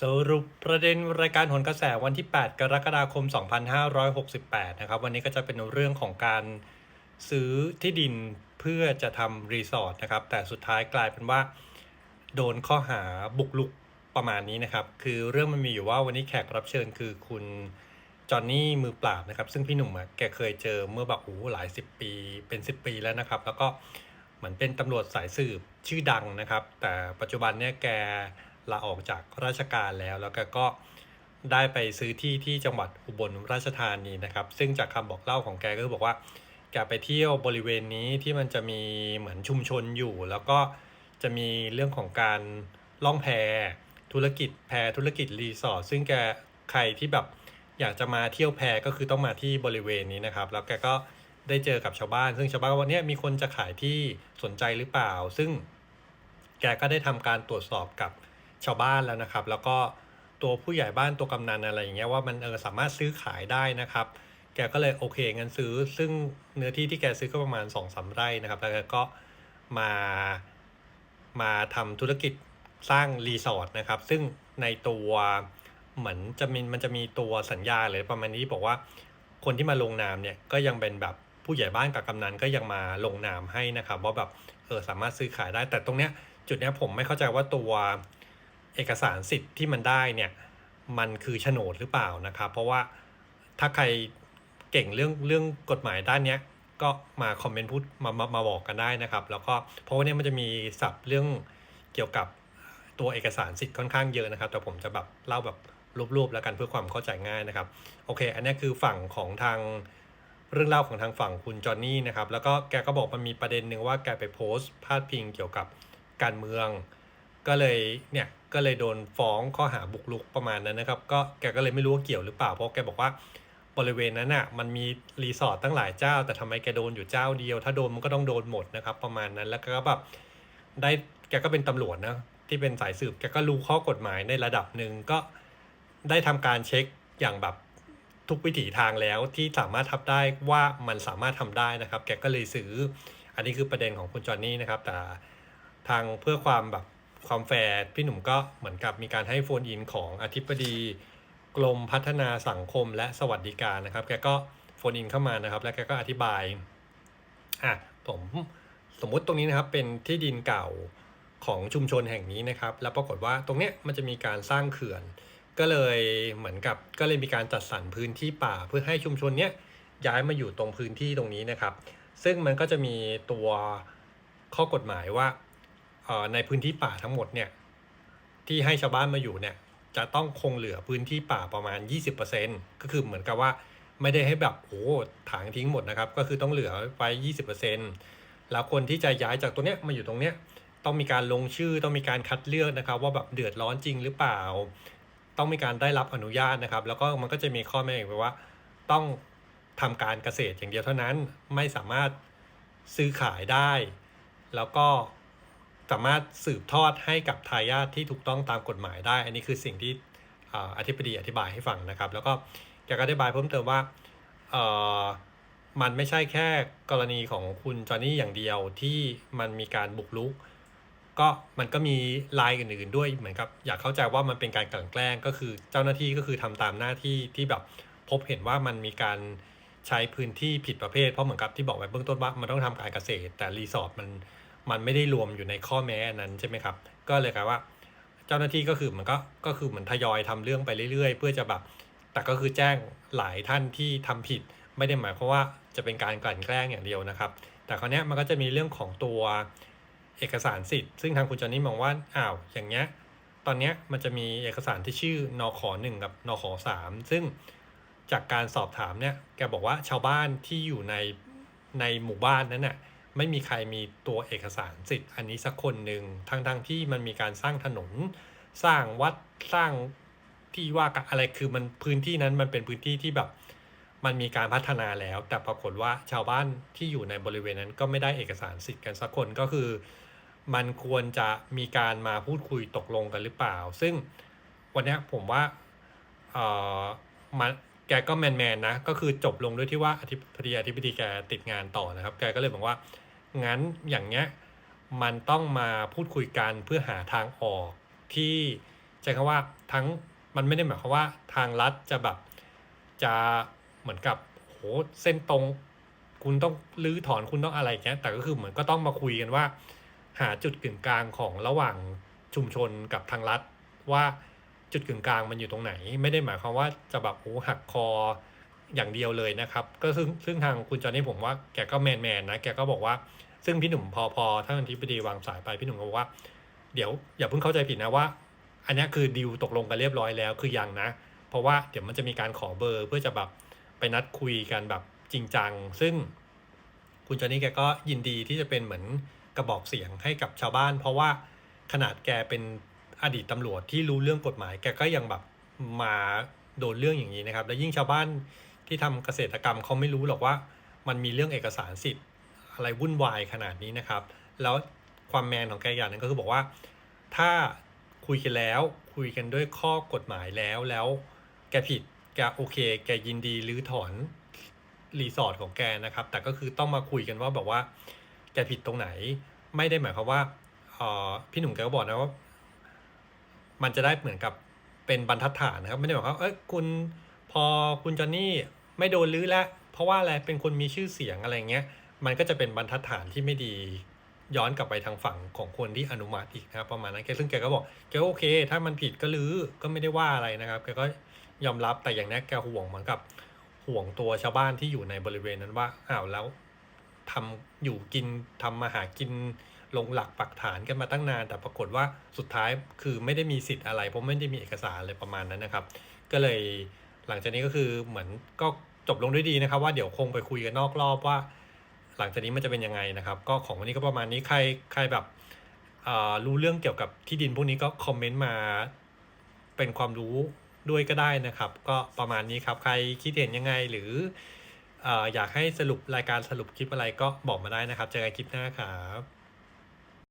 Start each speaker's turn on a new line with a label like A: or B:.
A: สรุปประเด็นรายการหนกระแสวันที่ 8 กรกฎาคม 2568 นะครับ วันนี้ก็จะเป็นเรื่องของการซื้อที่ดินเพื่อจะทำรีสอร์ทนะครับ แต่สุดท้ายกลายเป็นว่า โดนข้อหาบุกลุกประมาณนี้นะครับ คือเรื่องมันมีอยู่ว่าวันนี้แขกรับเชิญคือคุณจอห์นนี่มือปราบนะครับ ซึ่งพี่หนุ่มอะแกเคยเจอเมื่อแบบโอ้โหหลายสิบปีเป็นสิบปีแล้วนะครับ แล้วก็เหมือนเป็นตำรวจสายสืบชื่อดังนะครับ แต่ปัจจุบันเนี่ยแก ลาออกจากราชการแล้ว แล้วแกก็ได้ไปซื้อที่ที่จังหวัดอุบลราชธานีนะครับ ซึ่งจากคำบอกเล่าของแกก็คือบอกว่าแกไปเที่ยวบริเวณนี้ที่มันจะมีเหมือนชุมชนอยู่ แล้วก็จะมีเรื่องของการล่องแพธุรกิจแพธุรกิจรีสอร์ทซึ่งแกใครที่แบบอยากจะมาเที่ยวแพก็คือต้องมาที่บริเวณนี้นะครับ แล้วแกก็ได้เจอกับชาวบ้าน ซึ่งชาวบ้านว่าเนี่ยมีคนจะขายที่สนใจหรือเปล่า ซึ่งแกก็ได้ทำการตรวจสอบกับ ชาวบ้านแล้วนะครับ แล้วก็ตัวผู้ใหญ่บ้านตัวกำนันอะไรอย่างเงี้ยว่ามันเออสามารถซื้อขายได้นะครับ แกก็เลยโอเคงั้นซื้อ ซึ่งเนื้อที่ที่แกซื้อก็ประมาณ2อสาไร่นะครับ แล้วแกก็มามาทำธุรกิจสร้างรีสอร์ทนะครับ ซึ่งในตัวเหมือนจะมีมันจะมีตัวสัญญาเลยประมาณนี้บอกว่าคนที่มาลงนามเนี่ยก็ยังเป็นแบบผู้ใหญ่บ้านกับกำนันก็ยังมาลงนามให้นะครับว่าแบบเออสามารถซื้อขายได้แต่ตรงเนี้ยจุดเนี้ยผมไม่เข้าใจว่าตัว เอกสารสิทธิ์ที่มันได้เนี่ยมันคือโฉนดหรือเปล่านะครับ เพราะว่าถ้าใครเก่งเรื่องเรื่องกฎหมายด้านเนี้ยก็มาคอมเมนต์พูดมามามาบอกกันได้นะครับ แล้วก็เพราะว่าเนี้ยมันจะมีศัพท์เรื่องเกี่ยวกับตัวเอกสารสิทธิ์ค่อนข้างเยอะนะครับ แต่ผมจะแบบเล่าแบบรวบๆแล้วกันเพื่อความเข้าใจง่ายนะครับ โอเค อันนี้คือฝั่งของทางเรื่องเล่าของทางฝั่งคุณจอห์นนี่นะครับ แล้วก็แกก็บอกมันมีประเด็นหนึ่งว่าแกไปโพสต์พาดพิงเกี่ยวกับการเมือง ก็เลยเนี่ยก็เลยโดนฟ้องข้อหาบุกรุกประมาณนั้นนะครับก็แกก็เลยไม่รู้ว่าเกี่ยวหรือเปล่าเพราะแกบอกว่าบริเวณนั้นน่ะมันมีรีสอร์ทตั้งหลายเจ้า แต่ทำไมแกโดนอยู่เจ้าเดียว ถ้าโดนมันก็ต้องโดนหมดนะครับ ประมาณนั้นแล้วก็แบบได้แกก็เป็นตำรวจนะที่เป็นสายสืบแกก็รู้ข้อกฎหมายในระดับหนึ่งก็ได้ทำการเช็คอย่างแบบทุกวิถีทางแล้วที่สามารถทำได้ว่ามันสามารถทำได้นะครับ แกก็เลยซื้อ อันนี้คือประเด็นของคุณจอห์นนี่นะครับ แต่ทางเพื่อความแบบ ความแฟร์พี่หนุ่มก็เหมือนกับมีการให้โฟนอินของอธิบดีกรมพัฒนาสังคมและสวัสดิการนะครับ แกก็โฟนอินเข้ามานะครับ แล้วแกก็อธิบายอะผมสมมุติตรงนี้นะครับเป็นที่ดินเก่าของชุมชนแห่งนี้นะครับ แล้วปรากฏว่าตรงเนี้ยมันจะมีการสร้างเขื่อน ก็เลยเหมือนกับก็เลยมีการจัดสรรพื้นที่ป่าเพื่อให้ชุมชนเนี้ยย้ายมาอยู่ตรงพื้นที่ตรงนี้นะครับ ซึ่งมันก็จะมีตัวข้อกฎหมายว่า ในพื้นที่ป่าทั้งหมดเนี่ยที่ให้ชาวบ้านมาอยู่เนี่ยจะต้องคงเหลือพื้นที่ป่าประมาณ 20%ก็คือเหมือนกับว่าไม่ได้ให้แบบโอ้ถางทิ้งหมดนะครับ ก็คือต้องเหลือไว้ 20%แล้วคนที่จะย้ายจากตรงเนี้ยมาอยู่ตรงเนี้ยต้องมีการลงชื่อต้องมีการคัดเลือกนะครับ ว่าแบบเดือดร้อนจริงหรือเปล่า ต้องมีการได้รับอนุญาตนะครับ แล้วก็มันก็จะมีข้อแม้อีกไว้ว่า ต้องทำการเกษตรอย่างเดียวเท่านั้นไม่สามารถซื้อขายได้ แล้วก็ สามารถสืบทอดให้กับทายาทที่ถูกต้องตามกฎหมายได้ อันนี้คือสิ่งที่ออธิบดีอธิบายให้ฟังนะครับ แล้วก็แกก็อธิบายเพิ่มเติมว่ามันไม่ใช่แค่กรณีของคุณจอห์นนี่อย่างเดียวที่มันมีการบุกรุก ก็มันก็มีลายอื่นๆด้วยเหมือนกับอยากเข้าใจว่ามันเป็นการกลั่นแกล้งก็คือเจ้าหน้าที่ก็คือทำตามหน้าที่ที่แบบพบเห็นว่ามันมีการใช้พื้นที่ผิดประเภท เพราะเหมือนกับที่บอกไว้เบื้องต้นว่ามันต้องทำการเกษตร แต่รีสอร์ทมัน มันไม่ได้รวมอยู่ในข้อแม้นั้นใช่ไหมครับ ก็เลยกลายว่า เจ้าหน้าที่ก็คือมันก็ก็คือเหมือนทยอยทำเรื่องไปเรื่อยๆ เพื่อจะแบบแต่ก็คือแจ้งหลายท่านที่ทำผิด ไม่ได้หมายความว่าจะเป็นการกลั่นแกล้งอย่างเดียวนะครับ แต่คราวนี้มันก็จะมีเรื่องของตัวเอกสารสิทธิ์ ซึ่งทางคุณจอนี่มองว่าอ้าวอย่างเงี้ยตอนเนี้ยมันจะมีเอกสารที่ชื่อนขหนึ่งกับนขสามซึ่งจากการสอบถามเนี่ยแกบอกว่าชาวบ้านที่อยู่ในในหมู่บ้านนั้นน่ะ ไม่มีใครมีตัวเอกสารสิทธิ์อันนี้สักคนหนึ่งทั้งทงๆที่มันมีการสร้างถนน สร้างวัดสร้างที่ว่ากับอะไรคือมันพื้นที่นั้นมันเป็นพื้นที่ที่แบบ มันมีการพัฒนาแล้ว แต่ปรากฏว่าชาวบ้านที่อยู่ในบริเวณนั้นก็ไม่ได้เอกสารสิทธิ์กันสักคนก็คือ มันควรจะมีการมาพูดคุยตกลงกันหรือเปล่า ซึ่งวันนี้ผมว่าเออมันแกก็แมนแมนๆนะ ก็คือจบลงด้วยที่ว่าอธิบดีอธิบดีแกติดงานต่อนะครับ แกก็เลยบอกว่า งั้นอย่างเงี้ยมันต้องมาพูดคุยกันเพื่อหาทางออก ที่ช้คำว่าทั้งมันไม่ได้หมายความว่าทางรัฐจะแบบจะเหมือนกับโหเส้นตรง คุณต้องรื้อถอนคุณต้องอะไรอย่างเงี้ยแต่ก็คือเหมือนก็ต้องมาคุยกันว่า หาจุดกึ่งกลางของระหว่างชุมชนกับทางรัฐว่าจุดกึ่งกลางมันอยู่ตรงไหน ไม่ได้หมายความว่าจะแบบโอ้หักคอ อย่างเดียวเลยนะครับ ก็ซึ่งซึ่งทางคุณจอห์นนี่ผมว่าแกก็แมนแมนนะแกก็บอกว่าซึ่งพี่หนุ่มพอพอท่านอธิบดีวางสายไปพี่หนุ่มก็บอกว่า เดี๋ยวอย่าเพิ่งเข้าใจผิดนะว่า อันนี้คือดีลตกลงกันเรียบร้อยแล้วคือยังนะ เพราะว่าเดี๋ยวมันจะมีการขอเบอร์เพื่อจะแบบไปนัดคุยกันแบบจริงจัง ซึ่งคุณจอห์นนี่แกก็ยินดีที่จะเป็นเหมือนกระบอกเสียงให้กับชาวบ้าน เพราะว่าขนาดแกเป็นอดีตตำรวจที่รู้เรื่องกฎหมาย แกก็ยังแบบมาโดนเรื่องอย่างนี้นะครับ แล้วยิ่งชาวบ้าน ที่ทำเกษตรกรรมเขาไม่รู้หรอกว่า มันมีเรื่องเอกสารสิทธิ์อะไรวุ่นวายขนาดนี้นะครับ แล้วความแมนของแกอย่างหนึงก็คือบอกว่า ถ้าคุยกันแล้วคุยกันด้วยข้อกฎหมายแล้วแล้วแกผิดแกโอเค แกยินดีรื้อถอนรีสอร์ทของแกนะครับ แต่ก็คือต้องมาคุยกันว่าแบบว่า แกผิดตรงไหน ไม่ได้หมายความว่าออพี่หนุ่มแกก็บอกนะว่ามันจะได้เหมือนกับเป็นบรรทัดฐานนะครับ ไม่ได้หมายความว่าเอ้ยคุณพอคุณจอนนี่ ไม่โดนรื้อแล้วเพราะว่าอะไรเป็นคนมีชื่อเสียงอะไรเงี้ย มันก็จะเป็นบรรทัดฐานที่ไม่ดีย้อนกลับไปทางฝั่งของคนที่อนุมัติอีกนะครับประมาณนั้นแกซึ่งแกก็บอกแกโอเค ถ้ามันผิดก็รื้อก็ไม่ได้ว่าอะไรนะครับแกก็ยอมรับแต่อย่างนี้แกห่วงเหมือนกับห่วงตัวชาวบ้านที่อยู่ในบริเวณนั้นว่าอ้าวแล้วทำอยู่กินทำมาหากินลงหลักปักฐานกันมาตั้งนาน แต่ปรากฏว่าสุดท้ายคือไม่ได้มีสิทธิ์อะไร เพราะไม่ได้มีเอกสารอะไรประมาณนั้นนะครับ ก็เลย หลังจากนี้ก็คือเหมือนก็จบลงด้วยดีนะครับ ว่าเดี๋ยวคงไปคุยกันนอกรอบว่า หลังจากนี้มันจะเป็นยังไงนะครับ ก็ของวันนี้ก็ประมาณนี้ใครใครแบบรู้เรื่องเกี่ยวกับที่ดินพวกนี้ก็คอมเมนต์มาเป็นความรู้ด้วยก็ได้นะครับ ก็ประมาณนี้ครับใครคิดเห็นยังไงหรือออยากให้สรุปรายการสรุปคลิปอะไรก็บอกมาได้นะครับ เจอกันคลิปหน้าครับ